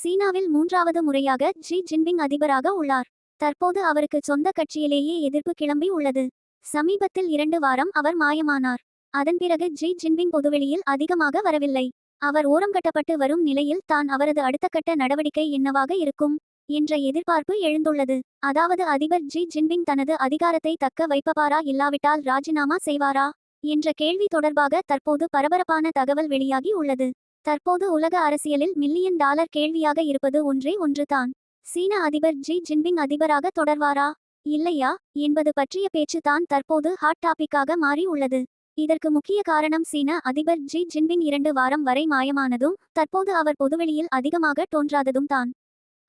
சீனாவில் மூன்றாவது முறையாக ஜி ஜின்பிங் அதிபராக உள்ளார். தற்போது அவருக்கு சொந்த கட்சியிலேயே எதிர்ப்பு கிளம்பி உள்ளது. சமீபத்தில் இரண்டு வாரம் அவர் மாயமானார். அதன் பிறகு ஜி ஜின்பிங் பொதுவெளியில் அதிகமாக வரவில்லை. அவர் ஓரம் கட்டப்பட்டு வரும் நிலையில் தான் அவரது அடுத்த கட்ட நடவடிக்கை என்னவாக இருக்கும் என்ற எதிர்பார்ப்பு எழுந்துள்ளது. அதாவது அதிபர் ஜி ஜின்பிங் தனது அதிகாரத்தை தக்க வைப்பவாரா இல்லாவிட்டால் ராஜினாமா செய்வாரா என்ற கேள்வி தொடர்பாக தற்போது பரபரப்பான தகவல் வெளியாகி உள்ளது. தற்போது உலக அரசியலில் மில்லியன் டாலர் கேள்வியாக இருப்பது ஒன்றே ஒன்றுதான். சீன அதிபர் ஜி ஜின்பிங் அதிபராக தொடர்வாரா? இல்லையா? என்பது பற்றிய பேச்சு தான் தற்போது ஹாட் டாபிக்காக மாறி உள்ளது. இதற்கு முக்கிய காரணம் சீன அதிபர் ஜி ஜின்பிங் இரண்டு வாரம் வரை மாயமானதும் தற்போது அவர் பொதுவெளியில் அதிகமாக தோன்றாததும் தான்.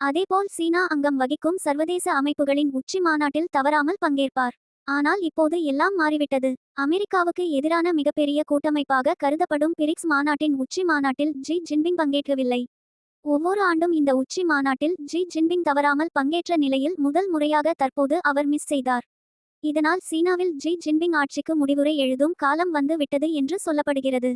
அதேபோல் சீனா அங்கம் வகிக்கும் சர்வதேச அமைப்புகளின் உச்சி மாநாட்டில் தவறாமல் பங்கேற்பார். ஆனால் இப்போது எல்லாம் மாறிவிட்டது. அமெரிக்காவுக்கு எதிரான மிகப்பெரிய கூட்டமைப்பாக கருதப்படும் பிரிக்ஸ் மாநாட்டின் உச்சி மாநாட்டில் ஜி ஜின்பிங் பங்கேற்கவில்லை. ஒவ்வொரு ஆண்டும் இந்த உச்சி மாநாட்டில் ஜி ஜின்பிங் தவறாமல் பங்கேற்ற நிலையில் முதல் முறையாக தற்போது அவர் மிஸ் செய்தார். இதனால் சீனாவில் ஜி ஜின்பிங் ஆட்சிக்கு முடிவுரை எழுதும் காலம் வந்து விட்டது என்று சொல்லப்படுகிறது.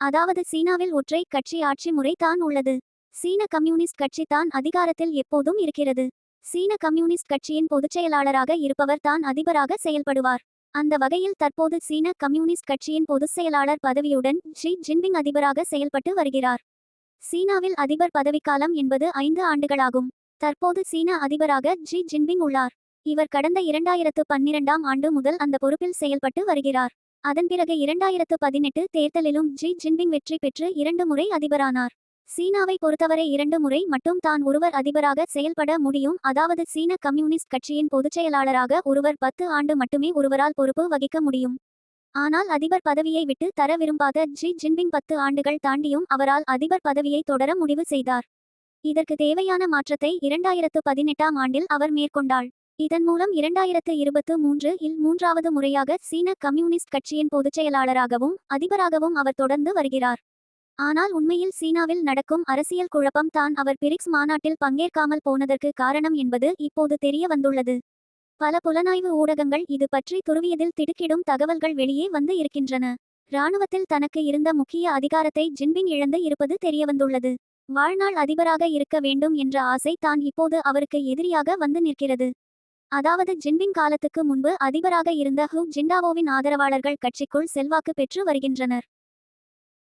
அதாவது சீனாவில் ஒற்றை கட்சி ஆட்சி முறை தான் உள்ளது. சீன கம்யூனிஸ்ட் கட்சி தான் அதிகாரத்தில் எப்போதும் இருக்கிறது. சீன கம்யூனிஸ்ட் கட்சியின் பொதுச் செயலாளராக இருப்பவர் தான் அதிபராக செயல்படுவார். அந்த வகையில் தற்போது சீன கம்யூனிஸ்ட் கட்சியின் பொதுச் செயலாளர் பதவியுடன் ஷி ஜின்பிங் அதிபராக செயல்பட்டு வருகிறார். சீனாவில் அதிபர் பதவிக்காலம் என்பது ஐந்து ஆண்டுகளாகும். தற்போது சீன அதிபராக ஜி ஜின்பிங் உள்ளார். இவர் கடந்த இரண்டாயிரத்து பன்னிரெண்டாம் ஆண்டு முதல் அந்த பொறுப்பில் செயல்பட்டு வருகிறார். அதன் பிறகு இரண்டாயிரத்து பதினெட்டு தேர்தலிலும் ஜி ஜின்பிங் வெற்றி பெற்று இரண்டு முறை அதிபரானார். சீனாவை பொறுத்தவரை இரண்டு முறை மட்டும் தான் ஒருவர் அதிபராக செயல்பட முடியும். அதாவது சீன கம்யூனிஸ்ட் கட்சியின் பொதுச்செயலாளராக ஒருவர் பத்து ஆண்டு மட்டுமே ஒருவரால் பொறுப்பு வகிக்க முடியும். ஆனால் அதிபர் பதவியை விட்டு தர விரும்பாத ஜி ஜின்பிங் பத்து ஆண்டுகள் தாண்டியும் அவரால் அதிபர் பதவியை தொடர முடிவு செய்தார். இதற்கு தேவையான மாற்றத்தை இரண்டாயிரத்து பதினெட்டாம் ஆண்டில் அவர் மேற்கொண்டாள் இதன் மூலம் இரண்டாயிரத்து இருபத்து மூன்று இல் மூன்றாவது முறையாக சீன கம்யூனிஸ்ட் கட்சியின் பொதுச்செயலாளராகவும் அதிபராகவும் அவர் தொடர்ந்து வருகிறார். ஆனால் உண்மையில் சீனாவில் நடக்கும் அரசியல் குழப்பம் தான் அவர் பிரிக்ஸ் மாநாட்டில் பங்கேற்காமல் போனதற்கு காரணம் என்பது இப்போது தெரிய வந்துள்ளது பல புலனாய்வு ஊடகங்கள் இது பற்றி துருவியதில் திடுக்கிடும் தகவல்கள் வெளியே வந்து இருக்கின்றன. இராணுவத்தில் தனக்கு இருந்த முக்கிய அதிகாரத்தை ஜின்பிங் இழந்து இருப்பது தெரியவந்துள்ளது. வாழ்நாள் அதிபராக இருக்க வேண்டும் என்ற ஆசை தான் இப்போது அவருக்கு எதிரியாக வந்து நிற்கிறது. அதாவது ஜின்பிங் காலத்துக்கு முன்பு அதிபராக இருந்த ஹூ ஜிண்டாவோவின் ஆதரவாளர்கள் கட்சிக்குள் செல்வாக்கு பெற்று வருகின்றனர்.